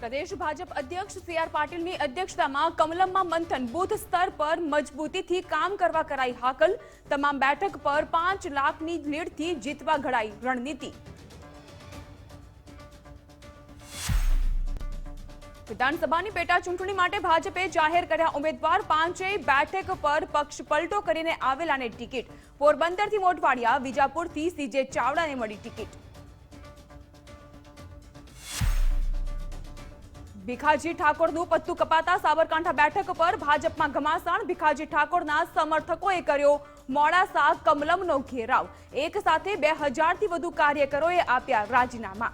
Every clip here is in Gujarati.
પ્રદેશ ભાજપ અધ્યક્ષ સી આર પાટીલની અધ્યક્ષતામાં કમલમમાં મંથન, બુથ સ્તર પર મજબૂતીથી કામ કરવા કરાઈ હાકલ. તમામ બેઠક પર પાંચ લાખની લીડથી જીતવા ઘડાઈ રણનીતિ. વિધાનસભાની પેટા ચૂંટણી માટે ભાજપે જાહેર કર્યા ઉમેદવાર પાંચેય બેઠક પર પક્ષ પલટો કરીને આવેલાને ટિકિટ. પોરબંદરથી મોટવાડિયા, વિજાપુરથી સીજે ચાવડાને મળી ટિકિટ. ભીખાજી ઠાકોરનું પત્તું કપાતા સાબરકાંઠા બેઠક પર ભાજપમાં ઘમાસાણ ભીખાજી ઠાકોરના સમર્થકોએ કર્યો મોડાસા કમલમનો ઘેરાવ. એક સાથે બે હજારથી વધુ કાર્યકરોએ આપ્યા રાજીનામા.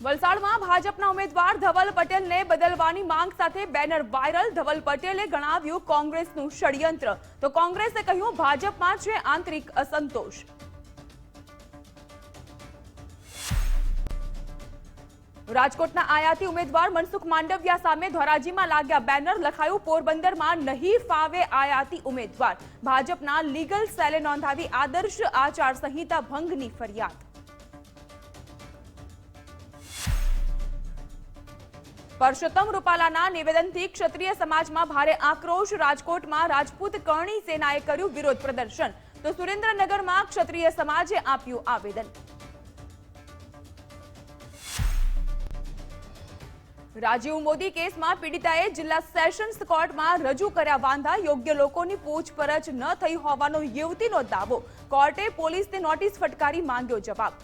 વલસાડમાં ભાજપના ઉમેદવાર ધવલ પટેલને બદલવાની માંગ સાથે બેનર વાયરલ. ધવલ પટેલે ગણાવ્યું કોંગ્રેસનું ષડયંત્ર. તો કોંગ્રેસે કહ્યું, ભાજપમાં છે આંતરિક અસંતોષ. રાજકોટના આયાતી ઉમેદવાર મનસુખ માંડવિયા સામે ધોરાજીમાં લાગ્યા બેનર લખાયું, પોરબંદરમાં નહીં ફાવે આયાતી ઉમેદવાર. ભાજપના લીગલ સેલે નોંધાવી આદર્શ આચારસંહિતા ભંગની ફરિયાદ. પરસોત્તમ રૂપાલાના નિવેદનથી ક્ષત્રિય સમાજમાં ભારે આક્રોશ. રાજકોટમાં રાજપૂત કરણી સેનાએ કર્યું વિરોધ પ્રદર્શન. તો સુરેન્દ્રનગરમાં ક્ષત્રિય સમાજે આપ્યું આવેદન. રાજીવ મોદી કેસમાં પીડિતાએ જિલ્લા સેશન્સ કોર્ટમાં રજૂ કર્યા વાંધા. યોગ્ય લોકોની પૂછપરછ ન થઈ હોવાનો યુવતીનો દાવો. કોર્ટે પોલીસને નોટિસ ફટકારી માંગ્યો જવાબ.